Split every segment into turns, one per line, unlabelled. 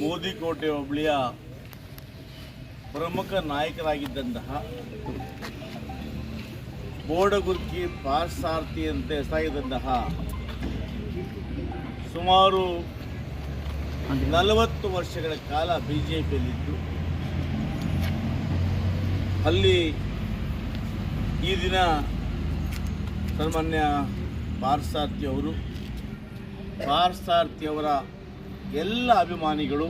ಮೋದಿ ಕೋಟೆ ಹೋಬಳಿಯ ಪ್ರಮುಖ ನಾಯಕರಾಗಿದ್ದಂತಹ ಬೋಡಗುರ್ಕಿ ಪಾರ್ಸಾರ್ಥಿ ಅಂತ ಹೆಸರಾಗಿದ್ದಂತಹ ಸುಮಾರು ನಲವತ್ತು ವರ್ಷಗಳ ಕಾಲ ಬಿ ಜೆ ಪಿಯಲ್ಲಿದ್ದು ಅಲ್ಲಿ ಈ ದಿನ ಸನ್ಮಾನ್ಯ ಪಾರ್ಸಾರ್ಥಿ ಅವರು ಪಾರ್ಸಾರ್ಥಿಯವರ ಎಲ್ಲ ಅಭಿಮಾನಿಗಳು,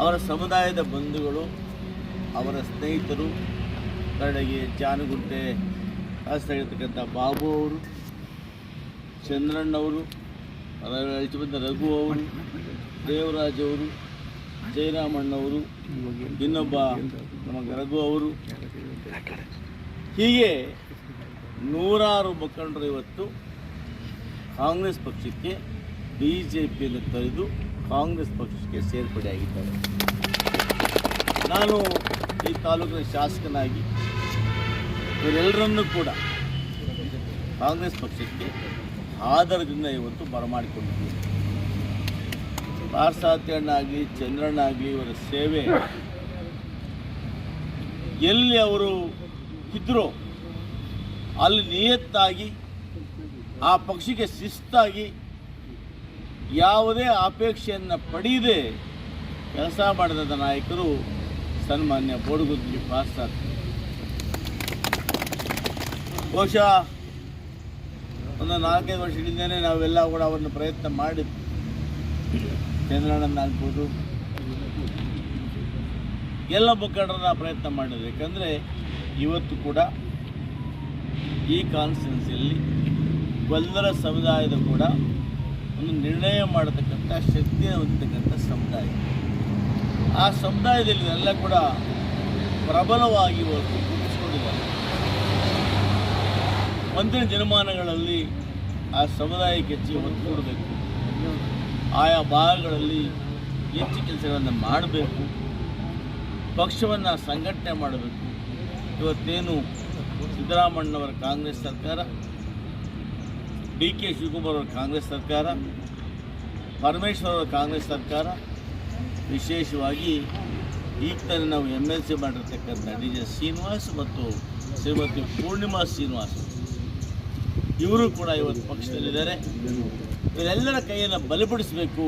ಅವರ ಸಮುದಾಯದ ಬಂಧುಗಳು, ಅವರ ಸ್ನೇಹಿತರು ಕಡೆಗೆ ಜಾನುಗುಂಟೆ ಶಾಸಕರಾಗಿರ್ತಕ್ಕಂಥ ಬಾಬು ಅವರು, ಚಂದ್ರಣ್ಣವರು ಬಂದ ರಘು ಅವರು, ದೇವರಾಜ್ ಅವರು ಜಯರಾಮಣ್ಣವರು ಇನ್ನೊಬ್ಬ ನಮ್ಮ ರಘು ಅವರು. ಹೀಗೆ ನೂರಾರು ಮುಖಂಡರು ಇವತ್ತು ಕಾಂಗ್ರೆಸ್ ಪಕ್ಷಕ್ಕೆ ಬಿ ಜೆ ಪಿಯನ್ನು ತೊರೆದು ಕಾಂಗ್ರೆಸ್ ಪಕ್ಷಕ್ಕೆ ಸೇರ್ಪಡೆಯಾಗಿದ್ದಾರೆ ನಾನು ಈ ತಾಲೂಕಿನ ಶಾಸಕನಾಗಿ ಇವರೆಲ್ಲರನ್ನೂ ಕೂಡ ಕಾಂಗ್ರೆಸ್ ಪಕ್ಷಕ್ಕೆ ಆಧಾರದಿಂದ ಇವತ್ತು ಬರಮಾಡಿಕೊಂಡಿದ್ದೀನಿ. ಪಾರ್ಸಾತ್ಯಣ್ಣಾಗಲಿ ಚಂದ್ರಣ್ಣಾಗಿ ಇವರ ಸೇವೆ ಎಲ್ಲಿ ಅವರು ಇದ್ರೋ ಅಲ್ಲಿ ನಿಯತ್ತಾಗಿ, ಆ ಪಕ್ಷಕ್ಕೆ ಶಿಸ್ತಾಗಿ ಯಾವುದೇ ಅಪೇಕ್ಷೆಯನ್ನು ಪಡೆಯದೆ ಕೆಲಸ ಮಾಡಿದಂಥ ನಾಯಕರು ಸನ್ಮಾನ್ಯ ಬೋಡುಗುದ್ಲಿ ಪಾಸ್ತಾರ್ ಬಹುಶಃ ಒಂದು ನಾಲ್ಕೈದು ವರ್ಷಗಳಿಂದಲೇ ನಾವೆಲ್ಲ ಕೂಡ ಅವರನ್ನು ಪ್ರಯತ್ನ ಮಾಡಿದ್ವಿ. ಚಂದ್ರಣ್ಣನಾಗ್ಬೋದು ಎಲ್ಲ ಮುಖಂಡರನ್ನ ಪ್ರಯತ್ನ ಮಾಡಿದ್ವಿ. ಯಾಕಂದರೆ ಇವತ್ತು ಕೂಡ ಈ ಕಾನ್ಸ್ಟಿಟ್ಯೂನ್ಸಿಯಲ್ಲಿ ಬಲ್ಲರ ಸಮುದಾಯದ ಕೂಡ ಒಂದು ನಿರ್ಣಯ ಮಾಡತಕ್ಕಂಥ ಶಕ್ತಿಯ ಹೊಂದತಕ್ಕಂಥ ಸಮುದಾಯ. ಆ ಸಮುದಾಯದಲ್ಲಿ ಎಲ್ಲ ಕೂಡ ಪ್ರಬಲವಾಗಿ ಇವತ್ತು ಗುರುತಿಸ್ಕೊಂಡಿದ್ದಾರೆ ಮುಂದಿನ ದಿನಮಾನಗಳಲ್ಲಿ ಆ ಸಮುದಾಯಕ್ಕೆ ಹೆಚ್ಚು ಒತ್ತು ಕೊಡಬೇಕು. ಆಯಾ ಭಾಗಗಳಲ್ಲಿ ಹೆಚ್ಚು ಕೆಲಸಗಳನ್ನು ಮಾಡಬೇಕು. ಪಕ್ಷವನ್ನು ಸಂಘಟನೆ ಮಾಡಬೇಕು. ಇವತ್ತೇನು ಸಿದ್ದರಾಮಣ್ಣವರ ಕಾಂಗ್ರೆಸ್ ಸರ್ಕಾರ ಡಿ ಕೆ ಶಿವಕುಮಾರ್ ಅವರ ಕಾಂಗ್ರೆಸ್ ಸರ್ಕಾರ, ಪರಮೇಶ್ವರ್ ಅವರ ಕಾಂಗ್ರೆಸ್ ಸರ್ಕಾರ, ವಿಶೇಷವಾಗಿ ಈಗ ನಾವು ಎಂ ಎಲ್ ಸಿ ಮಾಡಿರ್ತಕ್ಕಂಥ ಡಿ ಜೆ ಶ್ರೀನಿವಾಸ್ ಮತ್ತು ಶ್ರೀಮತಿ ಪೂರ್ಣಿಮಾ ಶ್ರೀನಿವಾಸ್. ಇವರು ಕೂಡ ಇವತ್ತು ಪಕ್ಷದಲ್ಲಿದ್ದಾರೆ. ಇವರೆಲ್ಲರ ಕೈಯನ್ನು ಬಲಪಡಿಸಬೇಕು.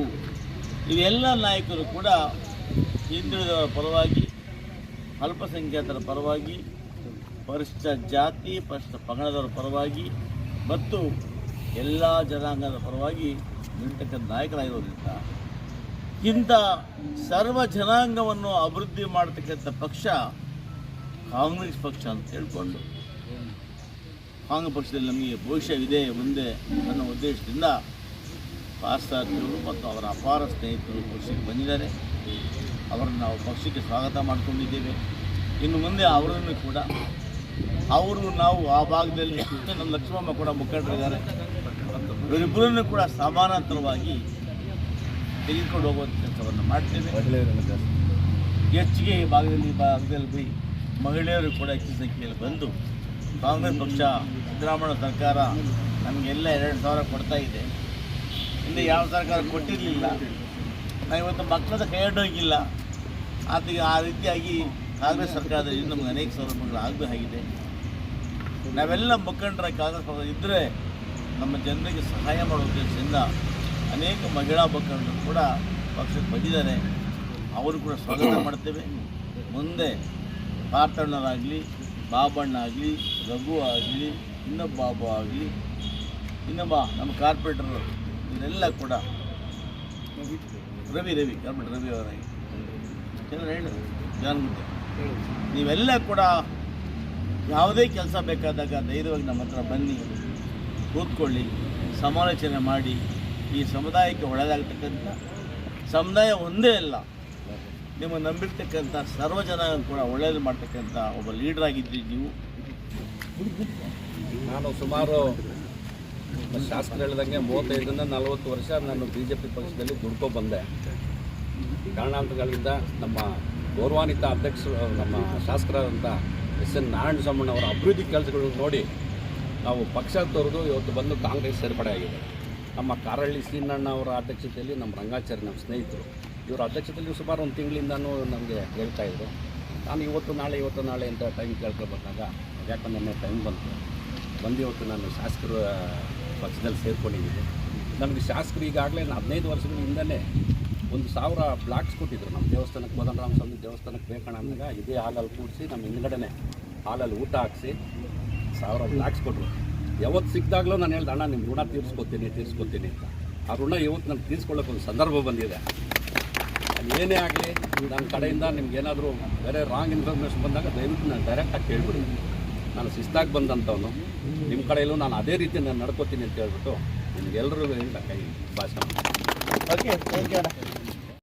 ಇವೆಲ್ಲ ನಾಯಕರು ಕೂಡ ಹಿಂದುಳಿದವರ ಪರವಾಗಿ, ಅಲ್ಪಸಂಖ್ಯಾತರ ಪರವಾಗಿ ಪರಿಶಿಷ್ಟ ಜಾತಿ ಪರಿಶಿಷ್ಟ ಪಂಗಡದವರ ಪರವಾಗಿ ಮತ್ತು ಎಲ್ಲ ಜನಾಂಗದ ಪರವಾಗಿ ನಿಂತಕ್ಕಂಥ ನಾಯಕರಾಗಿರೋದ್ರಿಂದ ಇಂಥ ಸರ್ವ ಜನಾಂಗವನ್ನು ಅಭಿವೃದ್ಧಿ ಮಾಡತಕ್ಕಂಥ ಪಕ್ಷ ಕಾಂಗ್ರೆಸ್ ಪಕ್ಷ ಅಂತ ಹೇಳ್ಕೊಂಡು ಕಾಂಗ್ರೆಸ್ ಪಕ್ಷದಲ್ಲಿ ನಮಗೆ ಭವಿಷ್ಯವಿದೆ ಮುಂದೆ ಅನ್ನೋ ಉದ್ದೇಶದಿಂದ ಪಾಸ್ತಾರ್ಥಿಗಳು ಮತ್ತು ಅವರ ಅಪಾರ ಸ್ನೇಹಿತರು ಪಕ್ಷಕ್ಕೆ ಬಂದಿದ್ದಾರೆ. ಅವರನ್ನು ನಾವು ಪಕ್ಷಕ್ಕೆ ಸ್ವಾಗತ ಮಾಡಿಕೊಂಡಿದ್ದೇವೆ. ಇನ್ನು ಮುಂದೆ ಅವರನ್ನು ಕೂಡ ಅವರು ನಾವು ಆ ಭಾಗದಲ್ಲಿ ನಮ್ಮ ಲಕ್ಷ್ಮಮ್ಮ ಕೂಡ ಮುಖಂಡರಿದ್ದಾರೆ. ಇವರಿಬ್ಬರನ್ನು ಕೂಡ ಸಮಾನಾಂತರವಾಗಿ ತೆಗೆದುಕೊಂಡು ಹೋಗುವಂಥ ಕೆಲಸವನ್ನು ಮಾಡ್ತೇವೆ. ಹೆಚ್ಚಿಗೆ ಈ ಭಾಗದಲ್ಲಿ ಭಾಗದಲ್ಲಿ ಮಹಿಳೆಯರು ಕೂಡ ಹೆಚ್ಚಿನ ಸಂಖ್ಯೆಯಲ್ಲಿ ಬಂದು ಕಾಂಗ್ರೆಸ್ ಪಕ್ಷ, ಸಿದ್ದರಾಮಯ್ಯ ಸರ್ಕಾರ ನಮಗೆಲ್ಲ ಎರಡು ಸಾವಿರ ಕೊಡ್ತಾ ಇದೆ. ಹಿಂದೆ ಯಾವ ಸರ್ಕಾರ ಕೊಟ್ಟಿರಲಿಲ್ಲ. ನಾವು ಇವತ್ತು ಮಕ್ಕಳದ ಕೈ ಹೋಗಿಲ್ಲ ಅದು ಆ ರೀತಿಯಾಗಿ ಕಾಂಗ್ರೆಸ್ ಸರ್ಕಾರದಲ್ಲಿ ನಮಗೆ ಅನೇಕ ಸೌಲಭ್ಯಗಳು ಆಗಬೇಕಾಗಿದೆ. ನಾವೆಲ್ಲ ಮುಖಂಡರ ಕಾಂಗ್ರೆಸ್ ಪಕ್ಷ ಇದ್ದರೆ ನಮ್ಮ ಜನರಿಗೆ ಸಹಾಯ ಮಾಡೋ ಉದ್ದೇಶದಿಂದ ಅನೇಕ ಮಹಿಳಾ ಮುಖಂಡರು ಕೂಡ ಪಕ್ಷಕ್ಕೆ ಬಂದಿದ್ದಾರೆ. ಅವರು ಕೂಡ ಸ್ವಾಗತ ಮಾಡ್ತೇವೆ. ಮುಂದೆ ಪಾರ್ಥಣ್ಣರಾಗಲಿ ಬಾಬಣ್ಣ ಆಗಲಿ ರಘು ಆಗಲಿ, ಇನ್ನೊಬ್ಬ ಬಾಬು ಆಗಲಿ, ಇನ್ನೊಬ್ಬ ನಮ್ಮ ಕಾರ್ಪೊರೇಟರ್ ಇವರೆಲ್ಲ ಕೂಡ ರವಿ ರವಿ, ಕಾರ್ಪೊರೇಟರ್ ರವಿ ಅವರಾಗಿ. ಚೆನ್ನಾಗಿ ಹೇಳಿದ್ರು. ಜಾನ್ಗುಂಟೆ ನೀವೆಲ್ಲ ಕೂಡ ಯಾವುದೇ ಕೆಲಸ ಬೇಕಾದಾಗ ಧೈರ್ಯವಾಗಿ ನಮ್ಮ ಹತ್ರ ಬನ್ನಿ, ಕೂತ್ಕೊಳ್ಳಿ, ಸಮಾಲೋಚನೆ ಮಾಡಿ. ಈ ಸಮುದಾಯಕ್ಕೆ ಒಳ್ಳೆಯದಾಗ್ತಕ್ಕಂಥ ಸಮುದಾಯ ಒಂದೇ ಅಲ್ಲ, ನಿಮ್ಮ ನಂಬಿರ್ತಕ್ಕಂಥ ಸರ್ವ ಜನ ಕೂಡ ಒಳ್ಳೆಯದು ಮಾಡ್ತಕ್ಕಂಥ ಒಬ್ಬ ಲೀಡರ್ ಆಗಿದ್ದೀರಿ ನೀವು.
ನಾನು ಸುಮಾರು ಶಾಸಕರು ಹೇಳಿದಂಗೆ ಮೂವತ್ತೈದರಿಂದ ನಲವತ್ತು ವರ್ಷ ನಾನು ಬಿ ಜೆ ಪಿ ಪಕ್ಷದಲ್ಲಿ ದುಡ್ಕೊ ಬಂದೆ. ಕಾರಣಾಂತರಗಳಿಂದ ನಮ್ಮ ಗೌರವಾನ್ವಿತ ಅಧ್ಯಕ್ಷರು, ನಮ್ಮ ಶಾಸಕರಾದಂಥ ಎಸ್ ಎನ್ ನಾರಾಯಣ ಸ್ವಾಮಣ್ಣ ಅವರ ಅಭಿವೃದ್ಧಿ ಕೆಲಸಗಳನ್ನು ನೋಡಿ ನಾವು ಪಕ್ಷ ತೊರೆದು ಇವತ್ತು ಬಂದು ಕಾಂಗ್ರೆಸ್ ಸೇರ್ಪಡೆ ಆಗಿದೆ. ನಮ್ಮ ಕಾರಹಳ್ಳಿ ಶ್ರೀನಣ್ಣ ಅವರ ಅಧ್ಯಕ್ಷತೆಯಲ್ಲಿ ನಮ್ಮ ರಂಗಾಚಾರ್ಯ ನಮ್ಮ ಸ್ನೇಹಿತರು. ಇವರ ಅಧ್ಯಕ್ಷತೆಯಲ್ಲಿ ಸುಮಾರು ಒಂದು ತಿಂಗಳಿಂದನೂ ನಮಗೆ ಹೇಳ್ತಾ ಇದ್ದರು ನಾನು ಇವತ್ತು ನಾಳೆ ಇವತ್ತು ನಾಳೆ ಅಂತ ಟೈಮ್ ಕೇಳ್ಕೊಬೇಕಾಗ ಯಾಕಂದ್ರೆ ನನ್ನ ಟೈಮ್ ಬಂತು. ಬಂದು ಇವತ್ತು ನಾನು ಶಾಸಕರ ಪಕ್ಷದಲ್ಲಿ ಸೇರ್ಕೊಂಡಿದ್ದೀನಿ. ನನಗೆ ಶಾಸಕರು ಈಗಾಗಲೇ ಹದಿನೈದು ವರ್ಷಗಳ ಹಿಂದನೇ ಒಂದು ಸಾವಿರ ಬ್ಲಾಕ್ಸ್ ಕೊಟ್ಟಿದ್ರು ನಮ್ಮ ದೇವಸ್ಥಾನಕ್ಕೆ ಕೋದಂಡರಾಮ ಸ್ವಾಮಿ ದೇವಸ್ಥಾನಕ್ಕೆ ಬೇಕಣ ಅಂದಾಗ ಇದೇ ಹಾಲಲ್ಲಿ ಕೂಡಿಸಿ ನಮ್ಮ ಹಿಂದ್ಗಡೆನೆ ಹಾಲಲ್ಲಿ ಊಟ ಹಾಕಿಸಿ ಸಾವಿರ ಬ್ಲಾಕ್ಸ್ ಕೊಟ್ಟರು ಯಾವತ್ತು ಸಿಕ್ಕಿದಾಗಲೂ ನಾನು ಹೇಳ್ದೆ, ಅಣ್ಣ ನಿಮ್ಮ ಋಣ ತೀರಿಸ್ಕೊತೀನಿ ತೀರಿಸ್ಕೊತೀನಿ ಅಂತ. ಆ ಋಣ ಇವತ್ತು ನಾನು ತೀರಿಸ್ಕೊಳ್ಳೋಕೆ ಒಂದು ಸಂದರ್ಭ ಬಂದಿದೆ. ಅದು ಏನೇ ಆಗಲಿ, ನನ್ನ ಕಡೆಯಿಂದ ನಿಮ್ಗೆ ಏನಾದರೂ ಬೇರೆ ರಾಂಗ್ ಇನ್ಫಾರ್ಮೇಷನ್ ಬಂದಾಗ ದಯವಿಟ್ಟು ನಾನು ಡೈರೆಕ್ಟಾಗಿ ಕೇಳ್ಬಿಡಿ. ನಾನು ಶಿಸ್ತಾಗಿ ಬಂದಂಥವನು. ನಿಮ್ಮ ಕಡೆಯಲ್ಲೂ ನಾನು ಅದೇ ರೀತಿ ನಾನು ನಡ್ಕೋತೀನಿ ಅಂತ ಹೇಳ್ಬಿಟ್ಟು ನಿಮ್ಗೆಲ್ಲರಿಗೂ ಹೇಳಿ ಕೈ ಭಾಷಣ
ಓಕೆ ಥ್ಯಾಂಕ್ ಯು